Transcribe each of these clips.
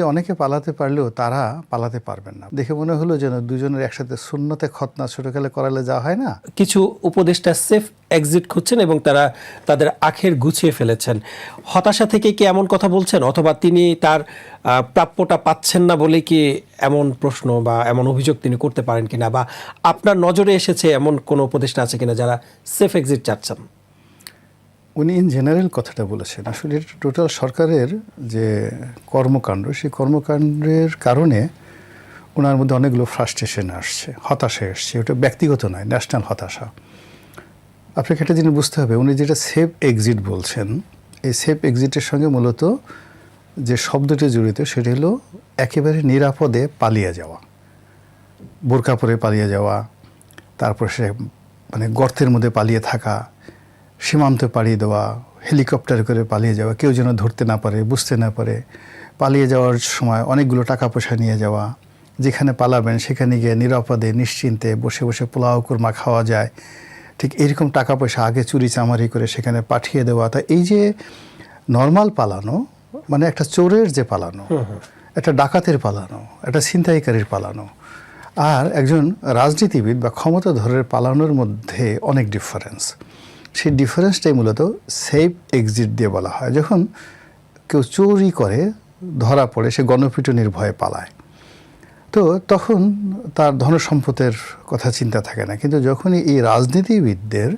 Ultimately অনেকে পালাতে পারলেও তারা পালাতে পারবেন না। দেখে মনে হলো যেন দুজনের একসাথে শূন্যতে খতনা ছোটকালে করালে যা হয় না। কিছু উপদেষ্টা সেফ এক্সিট খুঁজছেন এবং তারা তাদের আখের গুছিয়ে ফেলেছেন। হতাশা থেকে কি এমন কথা বলছেন? অথবা তিনি তার প্রাপ্যটা পাচ্ছেন না বলে কি এমন প্রশ্ন বা এমন অভিযোগ তিনি করতে পারেন কিনা? বা আপনার নজরে এসেছে এমন কোনো উপদেষ্টা আছে কিনা যারা সেফ এক্সিট চাচ্ছেন? উনি ইন জেনারেল কথাটা বলেছেন। আসলে টোটাল সরকারের যে কর্মকাণ্ড, সেই কর্মকাণ্ডের কারণে ওনার মধ্যে অনেকগুলো ফ্রাস্ট্রেশন আসছে, হতাশা এসছে। ওটা ব্যক্তিগত নয় ন্যাশনাল হতাশা। আপনাকে একটা জিনিস বুঝতে হবে, উনি যেটা সেফ এক্সিট বলছেন, এই সেফ এক্সিটের সঙ্গে মূলত যে শব্দটি জড়িত সেটি হলো একেবারে নিরাপদে পালিয়ে যাওয়া। বোরকা পরে পালিয়ে যাওয়া, তারপর সে মানে গর্তের মধ্যে পালিয়ে থাকা সীমান্তে পাড়িয়ে দেওয়া হেলিকপ্টার করে পালিয়ে যাওয়া কেউ যেন ধরতে না পারে বুঝতে না পারে পালিয়ে যাওয়ার সময় অনেকগুলো টাকা পয়সা নিয়ে যাওয়া যেখানে পালাবেন সেখানে গিয়ে নিরাপদে নিশ্চিন্তে বসে বসে পোলাও কুরমা খাওয়া যায়। ঠিক এরকম টাকা পয়সা আগে চুরি চামারি করে সেখানে পাঠিয়ে দেওয়া। তা এই যে নর্মাল পালানো মানে একটা চোরের যে পালানো একটা ডাকাতের পালানো একটা ছিনতাইকারীর পালানো আর একজন রাজনীতিবিদ বা ক্ষমতাধরের পালানোর মধ্যে অনেক ডিফারেন্স সেই ডিফারেন্সটাই মূলত সেফ এক্সিট দিয়ে বলা হয়। যখন কেউ চুরি করে, ধরা পড়ে, সে গণপিটুনির ভয়ে পালায়। তো তখন তার ধনসম্পদের কথা চিন্তা থাকে না। কিন্তু যখনই এই রাজনীতিবিদদের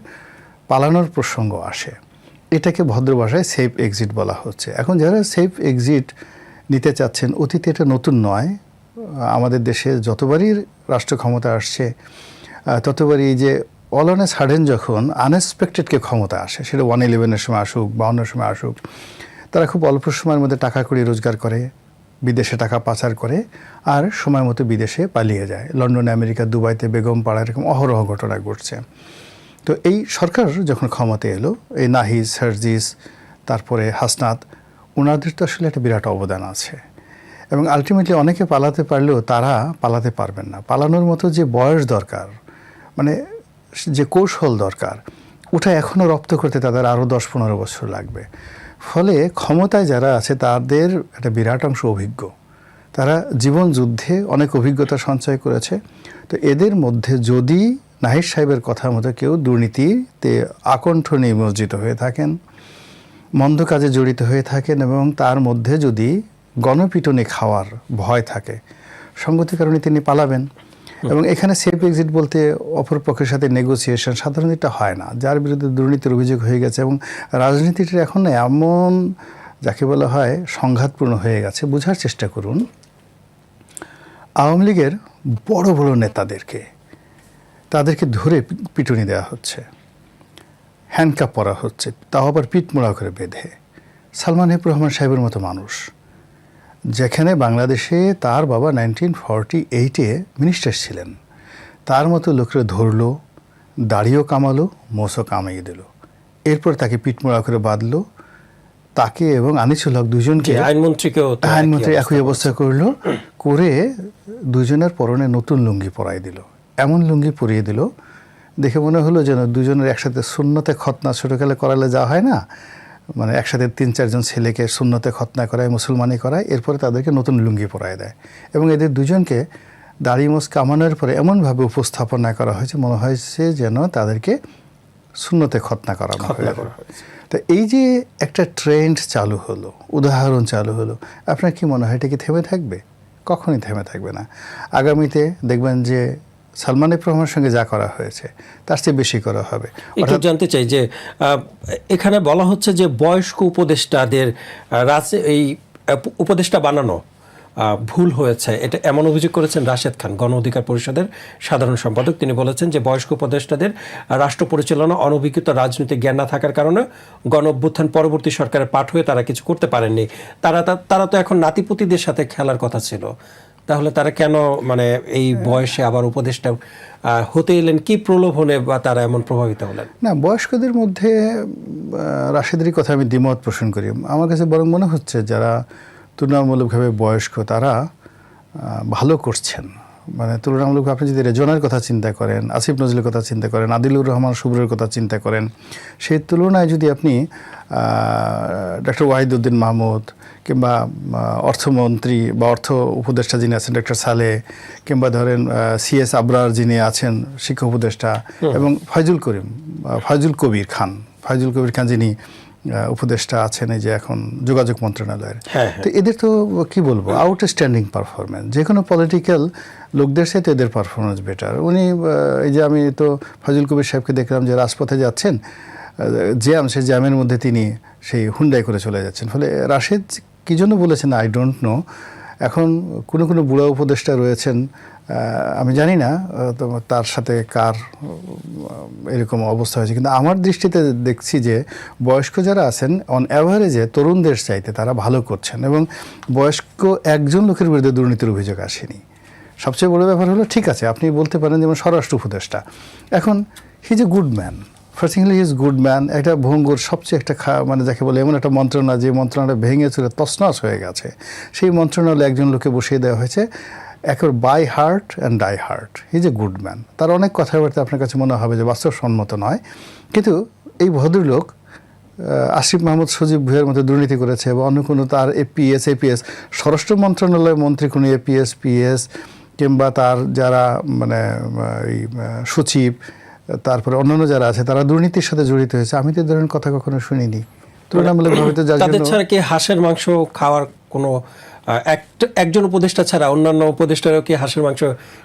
পালানোর প্রসঙ্গ আসে, এটাকে ভদ্র ভাষায় সেফ এক্সিট বলা হচ্ছে। এখন যারা সেফ এক্সিট নিতে চাচ্ছেন, অতীতে এটা নতুন নয়। আমাদের দেশে যতবারই রাষ্ট্র ক্ষমতা আসছে ততবারই যে অল অন সাডেন যখন আনএক্সপেক্টেডকে ক্ষমতা আসে, সেটা ওয়ান ইলেভেনের সময় আসুক বা অন্য সময় আসুক, তারা খুব অল্প সময়ের মধ্যে টাকা কড়ি রোজগার করে, বিদেশে টাকা পাচার করে, আর সময় মতো বিদেশে পালিয়ে যায়। লন্ডনে, আমেরিকা, দুবাইতে বেগম পাড়া এরকম অহরহ ঘটনা ঘটছে। তো এই সরকার যখন ক্ষমতায় এলো, এই নাহিদ, সার্জিস, তারপরে হাসনাত ওনাদের তো আসলে একটা বিরাট অবদান আছে। এবং আলটিমেটলি অনেকে পালাতে পারলেও তারা পালাতে পারবেন না। পালানোর মতো যে বয়স দরকার মানে যে কৌশল দরকার, ওটা এখনও রপ্ত করতে তাদের আরও দশ পনেরো বছর লাগবে। ফলে ক্ষমতায় যারা আছে, তাদের একটা বিরাট অংশ অভিজ্ঞ। তারা জীবন যুদ্ধে অনেক অভিজ্ঞতা সঞ্চয় করেছে। তো এদের মধ্যে যদি নাহিদ সাহেবের কথা মতো কেউ দুর্নীতিতে আকণ্ঠ নিমজ্জিত হয়ে থাকেন, মন্দ কাজে জড়িত হয়ে থাকেন এবং তার মধ্যে যদি গণপিটনি খাওয়ার ভয় থাকে সঙ্গতির কারণে তিনি পালাবেন। এবং এখানে সেফ এক্সিট বলতে অপর পক্ষের সাথে নেগোসিয়েশন সাধারণত এটা হয় না। যার বিরুদ্ধে দুর্নীতির অভিযোগ হয়ে গেছে এবং রাজনীতিটা এখন এমন, যাকে বলা হয়, সংঘাতপূর্ণ হয়ে গেছে। বোঝার চেষ্টা করুন। আওয়ামী লীগের বড় বড় নেতাদেরকে, তাদেরকে ধরে পিটুনি দেওয়া হচ্ছে। হ্যান্ডকাপ পরা হচ্ছে। তাও আবার পিঠ মোড়া করে বেঁধে। সালমান হেব রহমান সাহেবের মতো মানুষ। যেখানে বাংলাদেশে তার বাবা নাইনটিন ফর্টি এইটে মিনিস্টার ছিলেন। তার মতো লোকরা ধরলো দাড়িও কামালো মোসও কামাইয়ে দিল। এরপর তাকে পিঠমোড়া করে বাঁধলো। তাকে এবং আনিসুল হক দুজনকে আইনমন্ত্রীকেও আইনমন্ত্রী একই অবস্থা করল করে দুজনের পরনে নতুন লুঙ্গি পরাই দিল। এমন লুঙ্গি পরিয়ে দিল দেখে মনে হলো যেন দুজনের একসাথে শূন্যতে খতনা ছোটোকালে করালে যা হয় না মানে একসাথে তিন চারজন ছেলেকে শূন্যতে খতনা করায় মুসলমানি করায় এরপরে তাদেরকে নতুন লুঙ্গি পরায় দেয়। এবং এদের দুজনকে দাড়ি মোস কামানোর পরে এমনভাবে উপস্থাপনা করা হয়েছে মনে হয়েছে যেন তাদেরকে শূন্যতে খতনা করা তো এই যে একটা ট্রেন্ড চালু হলো উদাহরণ চালু হলো আপনার কি মনে হয় এটা কি থেমে থাকবে? কখনই থেমে থাকবে না। আগামীতে দেখবেন যে সালমান এফ রহমানের সঙ্গে যা করা হয়েছে তার চেয়ে বেশি করা হবে। একটু জানতে চাই যে এখানে বলা হচ্ছে যে বয়স্ক উপদেষ্টাদের রাজ এই উপদেষ্টা বানানো ভুল হয়েছে। এটা এমন অভিযোগ করেছেন রাশেদ খান গণ অধিকার পরিষদের সাধারণ সম্পাদক। তিনি বলেছেন যে বয়স্ক উপদেষ্টাদের রাষ্ট্র পরিচালনা অনভিজ্ঞতা রাজনৈতিক জ্ঞান না থাকার কারণে গণ অভ্যুত্থান পরবর্তী সরকারের পাঠ হয়ে তারা কিছু করতে পারেননি। তারা তারা তো এখন নাতিপুতিদের সাথে খেলার কথা ছিল। তাহলে তারা কেন মানে এই বয়সে আবার উপদেশটা হতে এলেন, কি প্রলোভনে বা তারা এমন প্রভাবিত হলেন? না, বয়স্কদের মধ্যে রাশেদেরই কথা আমি দ্বিমত পোষণ করি। আমার কাছে বরং মনে হচ্ছে যারা তুলনামূলকভাবে বয়স্ক, তারা ভালো করছেন। মানে তুলনামূলক আপনি যদি রেজনের কথা চিন্তা করেন আসিফ নজরুলের কথা চিন্তা করেন আদিলুর রহমান শুভ্রের কথা চিন্তা করেন সেই তুলনায় যদি আপনি ডক্টর ওয়াহিদুদ্দিন মাহমুদ কিংবা অর্থমন্ত্রী বা অর্থ উপদেষ্টা যিনি আছেন ডক্টর সালে কিংবা ধরেন সি এস আবরার যিনি আছেন শিক্ষা উপদেষ্টা এবং ফয়জুল করিম ফয়জুল কবির খান ফয়জুল কবির খান যিনি উপদেষ্টা আছেন এই যে এখন যোগাযোগ মন্ত্রণালয়ের। হ্যাঁ, হ্যাঁ। তো এদের তো কি বলব? আউটস্ট্যান্ডিং পারফরমেন্স যে কোনো পলিটিক্যাল লোকদের সাথে এদের পারফরমেন্স বেটার উনি এই যে আমি তো ফজল কবির সাহেবকে দেখলাম যে রাজপথে যাচ্ছেন জ্যাম সেই জ্যামের মধ্যে তিনি সেই হুন্ডাই করে চলে যাচ্ছেন। ফলে রাশেদ কি জন্য বলেছেন? আই ডোন্ট নো এখন কোনো কোনো বুড়া উপদেষ্টা রয়েছেন আমি জানি না তার সাথে কার এরকম অবস্থা হয়েছে। কিন্তু আমার দৃষ্টিতে দেখছি যে, বয়স্ক যারা আছেন অন অ্যাভারেজে তরুণদের চাইতে তারা ভালো করছেন এবং বয়স্ক একজন লোকের বিরুদ্ধে দুর্নীতির অভিযোগ আসেনি। সবচেয়ে বড় ব্যাপার হলো, ঠিক আছে, আপনি বলতে পারেন যেমন স্বরাষ্ট্র উপদেষ্টা। এখন হি যে good man firstly is good man একটা ভঙ্গুর, সবচেয়ে একটা খা মানে যাকে বলে এমন একটা মন্ত্রণা, যে মন্ত্রণাটা ভেঙে চলে তছনছ হয়ে গেছে। সেই মন্ত্রণালয়ে একজন লোকে বসিয়ে দেওয়া হয়েছে। একেবারে by heart and die heart. Is a good man তার অনেক কথাবার্তা আপনার কাছে মনে হবে যে বাস্তবসম্মত নয়। কিন্তু এই ভদ্রলোক আসিফ মাহমুদ সজীব ভুইয়ের মতো দুর্নীতি করেছে বা অন্য কোনো তার এপিএস এপিএস স্বরাষ্ট্র মন্ত্রণালয়ের মন্ত্রী কোনো এপিএস পিএস কিংবা তার যারা মানে এই সচিব তারপরে অন্যান্য যারা আছে তারা দুর্নীতির সাথে জড়িত হয়েছে। আমি তো ধরনের কথা কখনো শুনিনি। তুলনামূলকভাবে তো যার জন্য হাঁসের মাংস খাওয়ার কোনো একজন উপদেষ্টা ছাড়া অন্যান্য উপদেষ্টারাও কি হাঁসের মাংস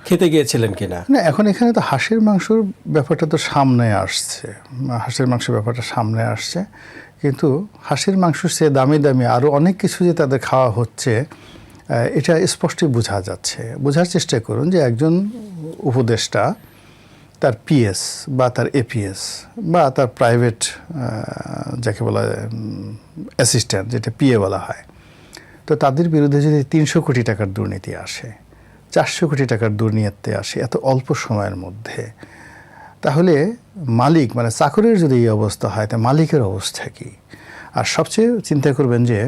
খেতে গিয়েছিলেন কিনা? না, এখন এখানে তো হাঁসের মাংসর ব্যাপারটা তো সামনে আসছে। হাঁসের মাংসের ব্যাপারটা সামনে আসছে। কিন্তু হাঁসের মাংস সে দামি দামি আরও অনেক কিছু যে তাদের খাওয়া হচ্ছে এটা স্পষ্টই বোঝা যাচ্ছে। বোঝার চেষ্টা করুন যে একজন উপদেষ্টা তার পিএস বা তার এপিএস বা তার প্রাইভেট যাকে বলা অ্যাসিস্ট্যান্ট, যেটা পিএ বলা হয় তো তাদের বিরুদ্ধে যদি তিনশো কোটি টাকার দুর্নীতি আসে, চারশো কোটি টাকার দুর্নীতি আসে এত অল্প সময়ের মধ্যে, তাহলে মালিক মানে চাকরের যদি এই অবস্থা হয়, তা মালিকের অবস্থা কী? আর সবচেয়ে চিন্তা করবেন যে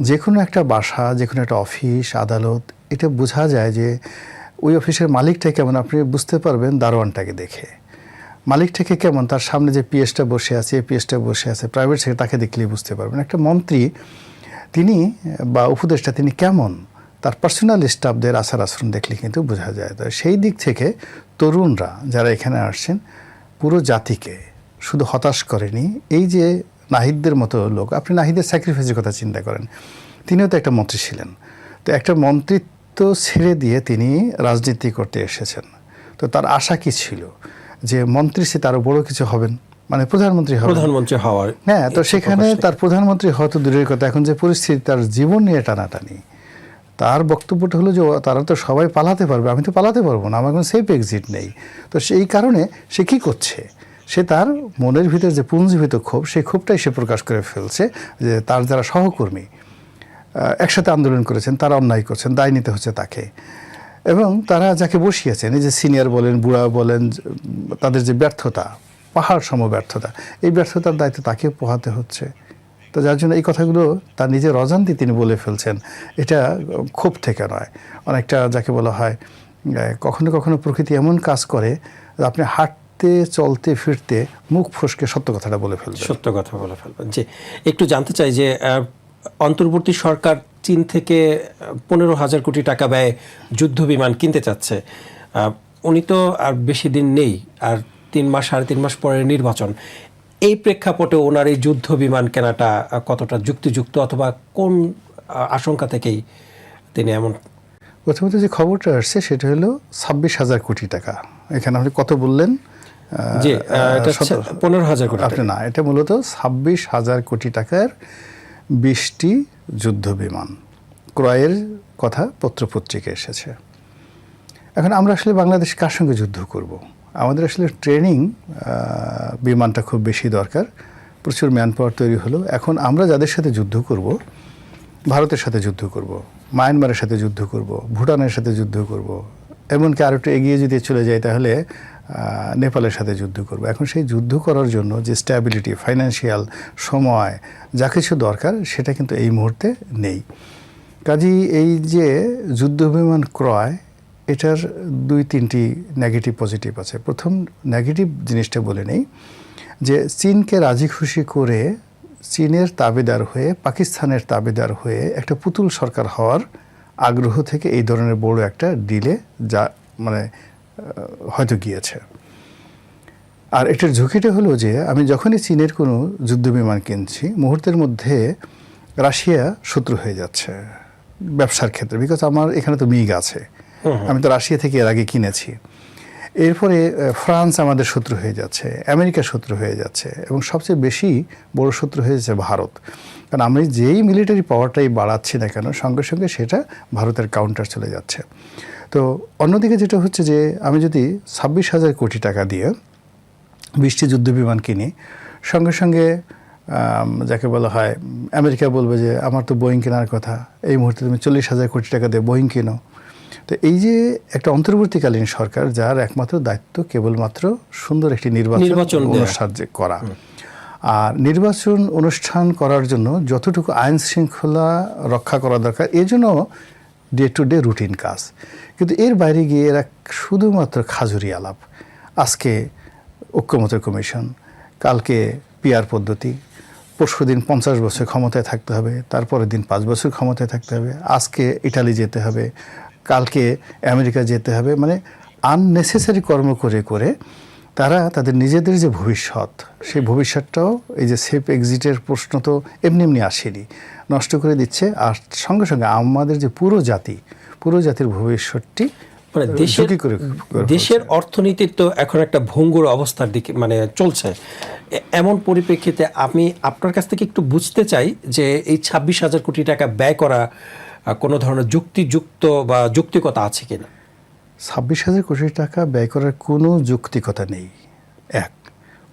যে কোনো একটা বাসা যে কোনো একটা অফিস, আদালত, এটা বোঝা যায় যে ওই অফিসের মালিকটা কেমন আপনি বুঝতে পারবেন দারোয়ানটাকে দেখে। মালিকটাকে কেমন? তার সামনে যে পিএসটা বসে আছে, পিএসটা বসে আছে, প্রাইভেট সেক্টর, তাকে দেখলেই বুঝতে পারবেন। একটা মন্ত্রী তিনি, বা উপদেষ্টা তিনি কেমন? তার পার্সোনাল স্টাফদের আচার আচরণ দেখলে কিন্তু বোঝা যায়। তো সেই দিক থেকে তরুণরা যারা এখানে আসছেন, পুরো জাতিকে শুধু হতাশ করেনি। এই যে নাহিদদের মতো লোক, আপনি নাহিদের স্যাক্রিফাইসের কথা চিন্তা করেন, তিনিও তো একটা মন্ত্রী ছিলেন। তো একটা মন্ত্রিত্ব ছেড়ে দিয়ে তিনি রাজনীতি করতে এসেছেন। তো তার আশা কি ছিল? যে মন্ত্রী সে তারও বড় কিছু হবেন? মানে প্রধানমন্ত্রী হবেন প্রধানমন্ত্রী হওয়ার হ্যাঁ তো সেখানে তার প্রধানমন্ত্রী হয়তো দূরের কথা। এখন যে পরিস্থিতি তার জীবন নিয়ে টানাটানি। তার বক্তব্যটা হলো যে তারা তো সবাই পালাতে পারবে। আমি তো পালাতে পারব না আমার কোনো সেফ এক্সিট নেই। তো সেই কারণে সে কি করছে? সে তার মনের ভিতরে যে পুঞ্জীভূত ক্ষোভ সেই ক্ষোভটাই সে প্রকাশ করে ফেলছে যে তার যারা সহকর্মী একসাথে আন্দোলন করেছেন তারা অন্যায় করছেন দায় নিতে হচ্ছে তাকে। এবং তারা যাকে বসিয়েছেন এই যে সিনিয়র বলেন বুড়া বলেন তাদের যে ব্যর্থতা পাহাড় সম ব্যর্থতা। এই ব্যর্থতার দায়িত্ব তাকে পোহাতে হচ্ছে। তো যার জন্য এই কথাগুলো তার নিজের অজান্তি তিনি বলে ফেলছেন। এটা ক্ষোভ থেকে নয়। অনেকটা যাকে বলা হয় কখনো কখনো প্রকৃতি এমন কাজ করে, আপনি হাঁটতে, চলতে, ফিরতে মুখ ফসকে সত্য কথাটা বলে ফেলবেন। সত্য কথা বলে ফেলবেন। যে একটু জানতে চাই যে অন্তর্বর্তী সরকার চীন থেকে পনেরো হাজার কোটি টাকা ব্যয়ে যুদ্ধ বিমান কিনতে চাচ্ছে। উনি তো আর বেশি দিন নেই। আর তিন মাস সাড়ে তিন মাস পরে নির্বাচন। এই প্রেক্ষাপটে ওনার এই যুদ্ধ বিমান কেনাটা কতটা যুক্তিযুক্ত অথবা কোন আশঙ্কা থেকেই তিনি এমন? প্রথমত যে খবরটা আসছে সেটা হলো ছাব্বিশ হাজার কোটি টাকা। এখানে আপনি কত বললেন। পনেরো হাজার কোটি আপনি না এটা মূলত ছাব্বিশ হাজার কোটি টাকার বিশটি যুদ্ধ বিমান। ক্রয়ের কথা পত্রপত্রিকা এসেছে। এখন আমরা আসলে বাংলাদেশ কার সঙ্গে যুদ্ধ করব। আমাদের আসলে ট্রেনিং বিমানটা খুব বেশি দরকার। প্রচুর ম্যান পাওয়ার তৈরি হলো। এখন আমরা যাদের সাথে যুদ্ধ করব, ভারতের সাথে যুদ্ধ করব, মায়ানমারের সাথে যুদ্ধ করব, ভুটানের সাথে যুদ্ধ করব, এমনকি আর একটু এগিয়ে যদি চলে যাই তাহলে নেপালের সাথে যুদ্ধ করব। এখন সেই যুদ্ধ করার জন্য যে স্ট্যাবিলিটি ফাইন্যান্সিয়াল সময়, যা কিছু দরকার, সেটা কিন্তু এই মুহূর্তে নেই। কাজেই এই যে যুদ্ধ বিমান ক্রয় এটার দুই, তিনটি নেগেটিভ পজিটিভ আছে। প্রথম নেগেটিভ জিনিসটা বলে নেই যে চীনকে রাজি খুশি করে চীনের তাবেদার হয়ে, পাকিস্তানের তাবেদার হয়ে একটা পুতুল সরকার হওয়ার আগ্রহ থেকে এই ধরনের বড় একটা ডিলে যা মানে হয়তো গিয়েছে। আর এটার ঝুঁকিটা হলো যে আমি যখনই চীনের কোনো যুদ্ধ বিমান কিনছি, মুহূর্তের মধ্যে রাশিয়া শত্রু হয়ে যাচ্ছে ব্যবসার ক্ষেত্রে। বিকজ আমার এখানে তো মিগ আছে। আমি তো রাশিয়া থেকে এর আগে কিনেছি। এরপরে ফ্রান্স আমাদের শত্রু হয়ে যাচ্ছে, আমেরিকা শত্রু হয়ে যাচ্ছে, এবং সবচেয়ে বেশি বড় শত্রু হয়ে যাচ্ছে ভারত। কারণ আমি যেই মিলিটারি পাওয়ারটাই বাড়াচ্ছি না কেন, সঙ্গে সঙ্গে সেটা ভারতের কাউন্টার চলে যাচ্ছে। তো অন্যদিকে যেটা হচ্ছে যে, আমি যদি ছাব্বিশ হাজার কোটি টাকা দিয়ে বিশটি যুদ্ধ বিমান কিনি, সঙ্গে সঙ্গে যাকে বলা হয়, আমেরিকা বলবে যে, আমার তো বোয়িং কেনার কথা, এই মুহূর্তে তুমি চল্লিশ হাজার কোটি টাকা দিয়ে বোয়িং কিনো। তো এই যে একটা অন্তর্বর্তীকালীন সরকার যার একমাত্র দায়িত্ব কেবলমাত্র সুন্দর একটি নির্বাচন অনুষ্ঠান যে করা। আর নির্বাচন অনুষ্ঠান করার জন্য যতটুকু আইন শৃঙ্খলা রক্ষা করা দরকার এই জন্য ডে টু ডে রুটিন কাজ। কিন্তু এর বাইরে গিয়ে এরা শুধুমাত্র খাজুরি আলাপ। আজকে ঐক্যমত কমিশন কালকে পিয়ার পদ্ধতি পরশু দিন পঞ্চাশ বছর ক্ষমতায় থাকতে হবে তারপরের দিন পাঁচ বছর ক্ষমতায় থাকতে হবে আজকে ইটালি যেতে হবে কালকে আমেরিকা যেতে হবে মানে আননেসেসারি কর্ম করে করে তারা তাদের নিজেদের যে ভবিষ্যৎ সেই ভবিষ্যৎটাও এই যে সেফ এক্সিটের প্রশ্ন তো এমনি এমনি আসেনি নষ্ট করে দিচ্ছে। আর সঙ্গে সঙ্গে আমাদের যে পুরো জাতি পুরো জাতির ভবিষ্যৎটি মানে দেশের দেশের অর্থনীতির তো এখন একটা ভঙ্গুর অবস্থার দিকে মানে চলছে। এমন পরিপ্রেক্ষিতে আমি আপনার কাছ থেকে একটু বুঝতে চাই যে এই ছাব্বিশ হাজার কোটি টাকা ব্যয় করা কোনো ধরনের যুক্তিযুক্ত বা যৌক্তিকতা আছে কিনা? ছাব্বিশ হাজার কোটি টাকা ব্যয় করার কোনো যৌক্তিকতা নেই। এক,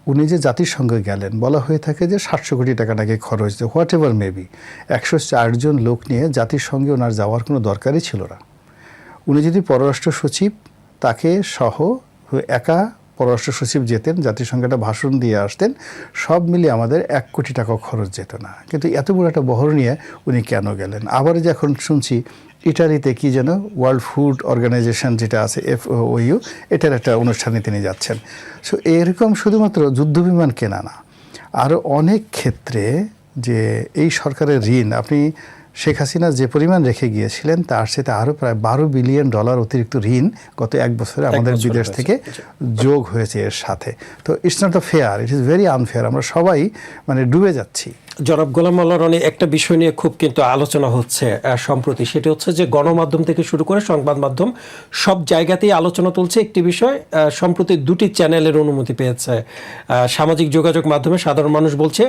উনি যে জাতিসংঘে গেলেন, বলা হয়ে থাকে যে সাতশো কোটি টাকা নাকি খরচ, হোয়াট এভার মেবি একশো চারজন লোক নিয়ে জাতিসংঘে ওনার যাওয়ার কোনো দরকারই ছিল না। উনি যদি পররাষ্ট্র সচিব, তাকে সহ একা পররাষ্ট্র সচিব যেতেন, জাতিসংঘের ভাষণ দিয়ে আসতেন, সব মিলিয়ে আমাদের এক কোটি টাকা খরচ যেত না। কিন্তু এত বড় একটা বহর নিয়ে উনি কেন গেলেন? আবার যে এখন শুনছি, ইটালিতে কি যেন ওয়ার্ল্ড ফুড অর্গানাইজেশন যেটা আছে এফ ওইউ এটার একটা অনুষ্ঠানে তিনি যাচ্ছেন। সো এরকম শুধুমাত্র যুদ্ধবিমান কেনা না আরও অনেক ক্ষেত্রে যে এই সরকারের ঋণ, আপনি শেখ হাসিনা যে পরিমাণ রেখে গিয়েছিলেন তার সাথে আরও প্রায় বারো বিলিয়ন ডলার অতিরিক্ত ঋণ গত এক বছরে আমাদের বিদেশ থেকে যোগ হয়েছে এর সাথে। তো it's not a fair it is very unfair আমরা সবাই মানে ডুবে যাচ্ছি। জনাব গোলাম মোল্লা রনি একটা বিষয় নিয়ে খুব কিন্তু আলোচনা হচ্ছে সম্প্রতি। সেটি হচ্ছে যে গণমাধ্যম থেকে শুরু করে সংবাদ মাধ্যম সব জায়গাতেই আলোচনা তুলছে একটি বিষয় সম্প্রতি দুটি চ্যানেলের অনুমতি পেয়েছে। সামাজিক যোগাযোগ মাধ্যমে সাধারণ মানুষ বলছে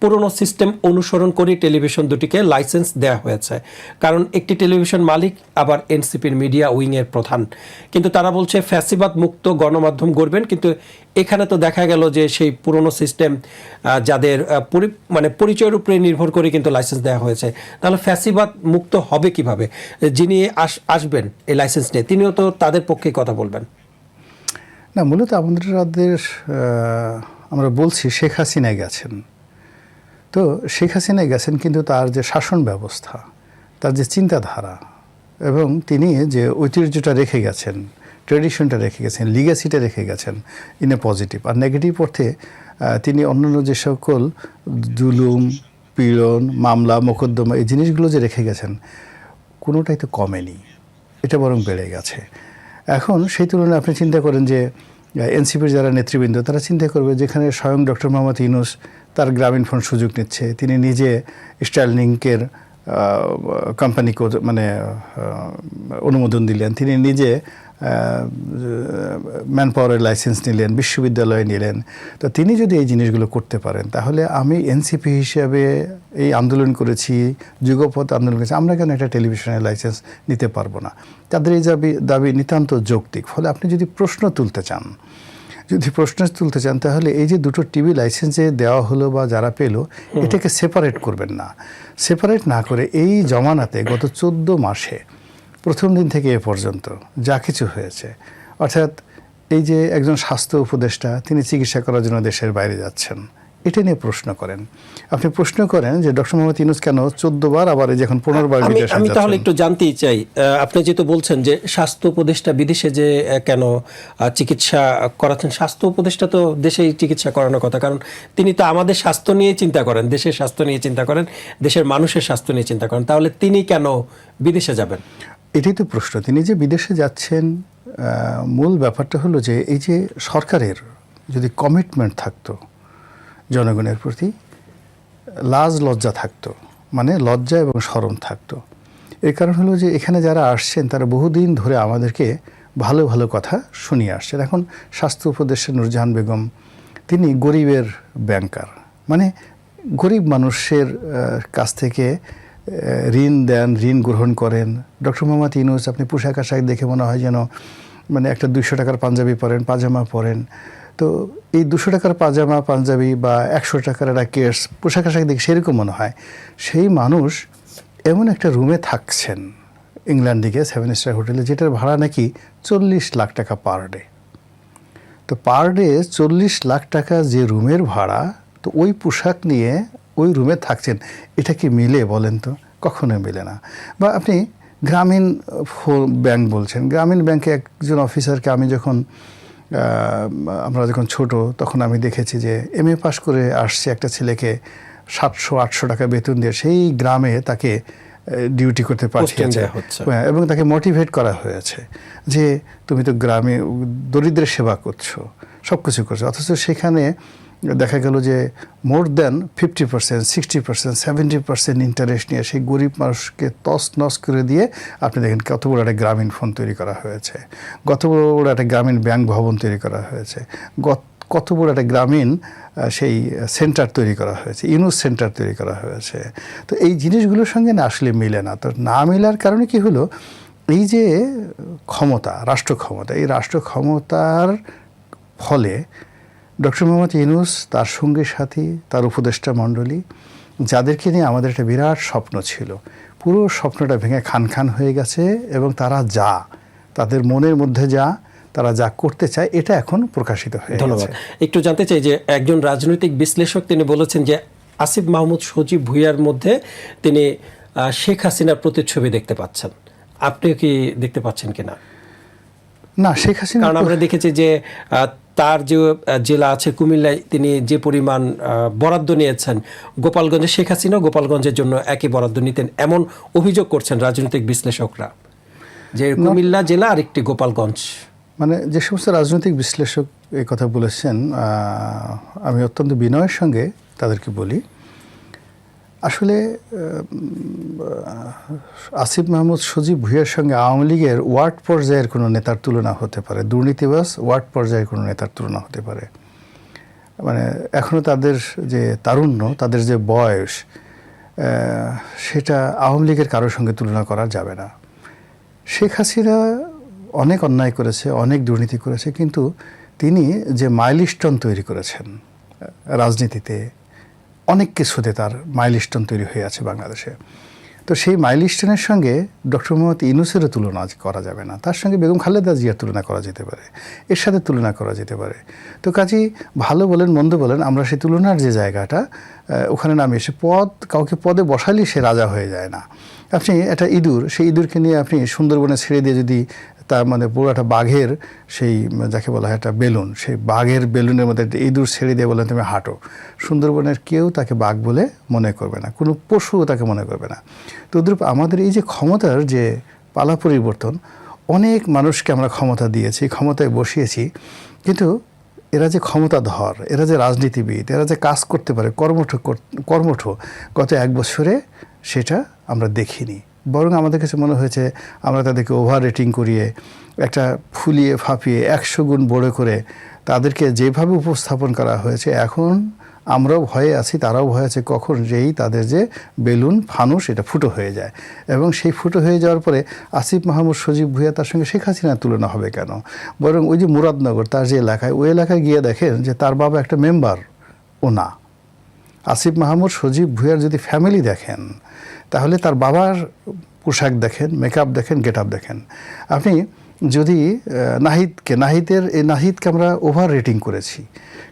পুরনো সিস্টেম অনুসরণ করে টেলিভিশন দুটিকে লাইসেন্স দেওয়া হয়েছে। কারণ একটি টেলিভিশন মালিক, আবার এনসিপির মিডিয়া উইংয়ের প্রধান। কিন্তু তারা বলছে, ফ্যাসিবাদ মুক্ত গণমাধ্যম গড়বেন, কিন্তু এখানে তো দেখা গেল যে সেই পুরনো সিস্টেম যাদের মানে পরিচয়ের উপরে নির্ভর করে কিন্তু লাইসেন্স দেওয়া হয়েছে। তাহলে ফ্যাসিবাদ মুক্ত হবে কীভাবে? যিনি আস- আসবেন এই লাইসেন্স নিয়ে, তিনিও তো তাদের পক্ষে কথা বলবেন। না, মূলত আমাদের আমরা বলছি শেখ হাসিনায় গেছেন। তো শেখ হাসিনায় গেছেন কিন্তু তার যে শাসন ব্যবস্থা, তার যে চিন্তাধারা, এবং তিনি যে ঐতিহ্যটা রেখে গেছেন ট্রেডিশনটা রেখে গেছেন লিগাসিটা রেখে গেছেন ইন এ পজিটিভ আর নেগেটিভ অর্থে তিনি অন্যান্য যে সকল জুলুম, পীড়ন, মামলা, মোকদ্দমা এই জিনিসগুলো যে রেখে গেছেন, কোনোটাই তো কমেনি। এটা বরং বেড়ে গেছে। এখন সেই তুলনায় আপনি চিন্তা করেন যে এনসিপির যারা নেতৃবৃন্দ, তারা চিন্তা করবে যেখানে স্বয়ং ডক্টর মোহাম্মদ ইউনুস তার গ্রামীণ ফোন সুযোগ নিচ্ছে। তিনি নিজে স্টাইলিংকের কোম্পানিকে মানে অনুমোদন দিলেন। তিনি নিজে ম্যান পাওয়ারের লাইসেন্স নিলেন বিশ্ববিদ্যালয়ে নিলেন। তো তিনি যদি এই জিনিসগুলো করতে পারেন তাহলে আমি এনসিপি হিসাবে এই আন্দোলন করেছি যুগপথ আন্দোলন করেছি আমরা কেন একটা টেলিভিশনের লাইসেন্স নিতে পারব না? তাদের এই দাবি দাবি নিতান্ত যৌক্তিক। ফলে আপনি যদি প্রশ্ন তুলতে চান যদি প্রশ্ন তুলতে চান তাহলে এই যে দুটো টিভি লাইসেন্সে দেওয়া হলো বা যারা পেল এটাকে সেপারেট করবেন না। সেপারেট না করে এই জমানাতে গত চোদ্দ মাসে প্রথম দিন থেকে এ পর্যন্ত যা কিছু হয়েছে। অর্থাৎ এই যে একজন স্বাস্থ্য উপদেষ্টা তিনি চিকিৎসা করার জন্য দেশের বাইরে যাচ্ছেন এটা নিয়ে প্রশ্ন করেন। আপনি প্রশ্ন করেন যে ডক্টর মোহাম্মদ ইউনুস কেন চোদ্দ বার আবার এই যখন পনেরো বার আমি তাহলে একটু জানতেই চাই আপনি যেহেতু বলছেন যে স্বাস্থ্য উপদেষ্টা বিদেশে যে কেন চিকিৎসা করাচ্ছেন স্বাস্থ্য উপদেষ্টা তো দেশেই চিকিৎসা করানোর কথা কারণ তিনি তো আমাদের স্বাস্থ্য নিয়ে চিন্তা করেন দেশের স্বাস্থ্য নিয়ে চিন্তা করেন দেশের মানুষের স্বাস্থ্য নিয়ে চিন্তা করেন তাহলে তিনি কেন বিদেশে যাবেন? এটাই তো প্রশ্ন। তিনি যে বিদেশে যাচ্ছেন মূল ব্যাপারটা হলো যে এই যে সরকারের যদি কমিটমেন্ট থাকতো জনগণের প্রতি, লাজ লজ্জা থাকতো মানে লজ্জা এবং শরম থাকতো। এর কারণ হলো যে এখানে যারা আসছেন, তারা বহুদিন ধরে আমাদেরকে ভালো ভালো কথা শুনিয়ে আসছেন। এখন স্বাস্থ্য উপদেষ্টা নুরজাহান বেগম, তিনি গরিবের ব্যাংকার মানে গরিব মানুষের কাছ থেকে ঋণ দেন, ঋণ গ্রহণ করেন। ডক্টর মোহাম্মদ ইউনুস, আপনি পোশাক আশাক দেখে মনে হয় যেন মানে একটা দুশো টাকার পাঞ্জাবি পরেন, পাজামা পরেন। তো এই দুশো টাকার পাজামা, পাঞ্জাবি বা একশো টাকার একটা কেস পোশাক আশাক দেখে সেরকম মনে হয়। সেই মানুষ এমন একটা রুমে থাকছেন, ইংল্যান্ডে গিয়ে সেভেন স্টার হোটেলে, যেটার ভাড়া নাকি চল্লিশ লাখ টাকা পার ডে। তো পার ডে চল্লিশ লাখ টাকা যে রুমের ভাড়া, তো ওই পোশাক নিয়ে ওই রুমে থাকছেন। এটা কি মিলে বলেন তো? কখনোই মিলে না। বা আপনি গ্রামীণ ব্যাংক বলছেন। গ্রামীণ ব্যাংকে একজন অফিসারকে আমি যখন আমরা যখন ছোট তখন আমি দেখেছি যে এম এ পাশ করে আসছে একটা ছেলেকে সাতশো আটশো টাকা বেতন দিয়ে সেই গ্রামে তাকে ডিউটি করতে পাঠিয়েছে। হ্যাঁ, এবং তাকে মোটিভেট করা হয়েছে যে তুমি তো গ্রামে দরিদ্রের সেবা করছ সব কিছু করছ। অথচ সেখানে দেখা গেল যে more than fifty percent, sixty percent, seventy percent interest নিয়ে সেই গরিব মানুষকে তস নস করে দিয়ে আপনি দেখেন কত বড় একটা গ্রামীণ ফোন তৈরি করা হয়েছে। কত বড় একটা গ্রামীণ ব্যাংক ভবন তৈরি করা হয়েছে। গত- কত বড় একটা গ্রামীণ সেই সেন্টার তৈরি করা হয়েছে, ইউনুস সেন্টার তৈরি করা হয়েছে। তো এই জিনিসগুলোর সঙ্গে না আসলে মিলে না। তো না মেলার কারণে কি হলো? এই যে ক্ষমতা রাষ্ট্র ক্ষমতা এই রাষ্ট্র ক্ষমতার ফলে ডক্টর মোহাম্মদ ইউনুস তার সঙ্গী সাথী তার উপদেষ্টা মণ্ডলী যাদেরকে নিয়ে আমাদের একটা বিরাট স্বপ্ন ছিল। পুরো স্বপ্নটা ভেঙে খান খান হয়ে গেছে এবং তারা যা তাদের মনের মধ্যে যা তারা যা করতে চায় এটা এখন প্রকাশিত হয়ে ধন্যবাদ। একটু জানতে চাই যে একজন রাজনৈতিক বিশ্লেষক তিনি বলেছেন যে আসিফ মাহমুদ সজীব ভুইয়ার মধ্যে তিনি শেখ হাসিনার প্রতিচ্ছবি দেখতে পাচ্ছেন। আপনি কি দেখতে পাচ্ছেন কিনা? না শেখ হাসিনা কারণ আমরা দেখেছি যে তার যে জেলা আছে কুমিল্লায় তিনি যে পরিমাণ বরাদ্দ নিয়েছেন গোপালগঞ্জে শেখ হাসিনা গোপালগঞ্জের জন্য একই বরাদ্দ নিতেন এমন অভিযোগ করছেন রাজনৈতিক বিশ্লেষকরা। যে কুমিল্লা জেলা আর একটি গোপালগঞ্জ। মানে যে সমস্ত রাজনৈতিক বিশ্লেষক এ কথা বলেছেন আমি অত্যন্ত বিনয়ের সঙ্গে তাদেরকে বলি আসলে আসিফ মাহমুদ সজীব ভুইয়ার সঙ্গে আওয়ামী লীগের ওয়ার্ড পর্যায়ের কোনো নেতার তুলনা হতে পারে। দুর্নীতিবাস ওয়ার্ড পর্যায়ের কোনো নেতার তুলনা হতে পারে। মানে এখনও তাদের যে তারুণ্য, তাদের যে বয়স সেটা আওয়ামী লীগের কারোর সঙ্গে তুলনা করা যাবে না। শেখ হাসিনা অনেক অন্যায় করেছে, অনেক দুর্নীতি করেছে, কিন্তু তিনি যে মাইলস্টোন তৈরি করেছেন, রাজনীতিতে অনেক কিছুতে তার মাইলস্টোন তৈরি হয়ে আছে বাংলাদেশে। তো সেই মাইলস্টোনের সঙ্গে ডক্টর মোহাম্মদ ইউনুসেরও তুলনা করা যাবে না। তার সঙ্গে বেগম খালেদা জিয়ার তুলনা করা যেতে পারে। এর সাথে তুলনা করা যেতে পারে। তো কাজেই ভালো বলেন, মন্দ বলেন, আমরা সেই তুলনার যে জায়গাটা ওখানে নামে এসে পদ, কাউকে পদে বসালেই সে রাজা হয়ে যায় না। আপনি একটা ইঁদুর, সেই ইঁদুরকে নিয়ে আপনি সুন্দরবনে ছেড়ে দিয়ে যদি তার মানে পুরো একটা বাঘের সেই, যাকে বলা হয় একটা বেলুন, সেই বাঘের বেলুনের মধ্যে ইঁদুর ছেড়ে দিয়ে বলেন তুমি হাঁটো। সুন্দরবনের কেউ তাকে বাঘ বলে মনে করবে না। কোনো পশুও তাকে মনে করবে না। তো দ্রুপ আমাদের এই যে ক্ষমতার যে পালা পরিবর্তন, অনেক মানুষকে আমরা ক্ষমতা দিয়েছি, ক্ষমতায় বসিয়েছি। কিন্তু এরা যে ক্ষমতাধর, এরা যে রাজনীতিবিদ, এরা যে কাজ করতে পারে, কর্মঠ কর- কর্মঠ, গত এক বছরে সেটা আমরা দেখিনি। বরং আমাদের কাছে মনে হয়েছে আমরা তাদেরকে ওভার রেটিং করিয়ে, একটা ফুলিয়ে ফাঁপিয়ে একশো গুণ বড় করে তাদেরকে যেভাবে উপস্থাপন করা হয়েছে, এখন আমরাও ভয়ে আছি, তারাও ভয়ে আছে, কখন যেই তাদের যে বেলুন, ফানুস, এটা ফুটো হয়ে যায়। এবং সেই ফুটো হয়ে যাওয়ার পরে আসিফ মাহমুদ সজীব ভুইয়া তার সঙ্গে শেখ হাসিনার তুলনা হবে কেন? বরং ওই যে মুরাদনগর, তার যে এলাকায়, ওই এলাকায় গিয়ে দেখেন যে তার বাবা একটা মেম্বার, ও না। আসিফ মাহমুদ সজীব ভুইয়ার যদি ফ্যামিলি দেখেন, তাহলে তার বাবার পোশাক দেখেন, মেকআপ দেখেন গেট আপ দেখেন। আপনি যদি নাহিদকে, নাহিদের, এই নাহিদকে আমরা ওভার রেটিং করেছি।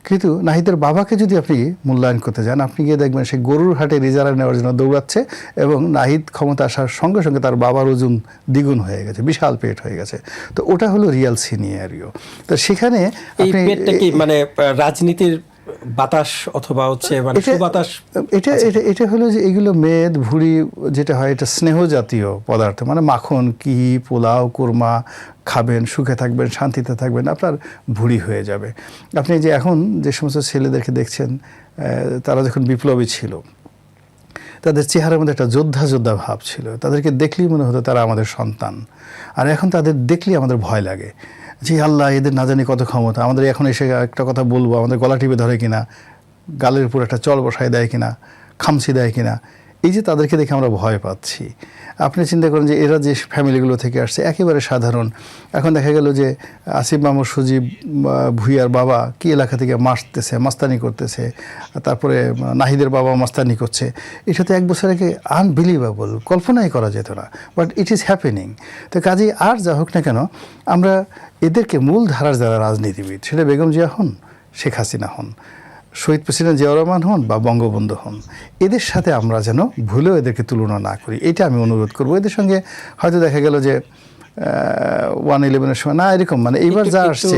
কিন্তু নাহিদের বাবাকে যদি আপনি মূল্যায়ন করতে যান আপনি গিয়ে দেখবেন সে গরুর হাটে রিজার্ভ নেওয়ার জন্য দৌড়াচ্ছে এবং নাহিদ ক্ষমতা আসার সঙ্গে সঙ্গে তার বাবার ওজন দ্বিগুণ হয়ে গেছে বিশাল পেট হয়ে গেছে। তো ওটা হলো রিয়াল সিনিয়ারিও তো সেখানে আপনি মানে রাজনীতির বাতাস অথবা হচ্ছে মানে এটা- সুবাতাস এটা এটা এটা হলো যে এগুলো মেদ ভুড়ি যেটা হয় এটা স্নেহ জাতীয় পদার্থ। মানে মাখন কি পোলাও কোরমা খাবেন সুখে থাকবেন শান্তিতে থাকবেন আপনার ভুড়ি হয়ে যাবে। আপনি যে এখন যে সমস্ত ছেলেদেরকে দেখছেন তারা যখন বিপ্লবী ছিল তাদের চেহারার মধ্যে একটা যোদ্ধা যোদ্ধা ভাব ছিল। তাদেরকে দেখলেই মনে হতো তারা আমাদের সন্তান। আর এখন তাদের দেখলেই আমাদের ভয় লাগে। যে আল্লাহ, এদের না জানি কত ক্ষমতা। আমাদের এখন এসে একটা কথা বলব, আমাদের গলা টিপে ধরে কিনা, গালের উপর একটা চল বসায় দেয় কিনা খামসি দেয় কিনা। এই যে তাদেরকে দেখে আমরা ভয় পাচ্ছি। আপনি চিন্তা করেন যে এরা যে ফ্যামিলিগুলো থেকে আসছে, একেবারে সাধারণ। এখন দেখা গেল যে আসিফ মামুর সুজিব ভুইয়ার বাবা কি এলাকা থেকে মাসতেছে মাস্তানি করতেছে, তারপরে নাহিদের বাবা মাস্তানি করছে। এটা তো এক বছর আগে আনবিলিভেবল কল্পনাই করা যেত না বাট ইট ইজ হ্যাপেনিং তো কাজেই আর যা হোক না কেন, আমরা এদেরকে মূল ধারার যারা রাজনীতিবিদ, সেটা বেগম জিয়া হন, শেখ হাসিনা হন। শহীদ প্রেসিডেন্ট জিয়াউর রহমান হন বা বঙ্গবন্ধু হন এদের সাথে আমরা যেন ভুলেও এদেরকে তুলনা না করি। এটা আমি অনুরোধ করব। এদের সঙ্গে হয়তো দেখা গেল যে ওয়ান ইলেভেনের সময় না এরকম মানে এইবার যা আসছে।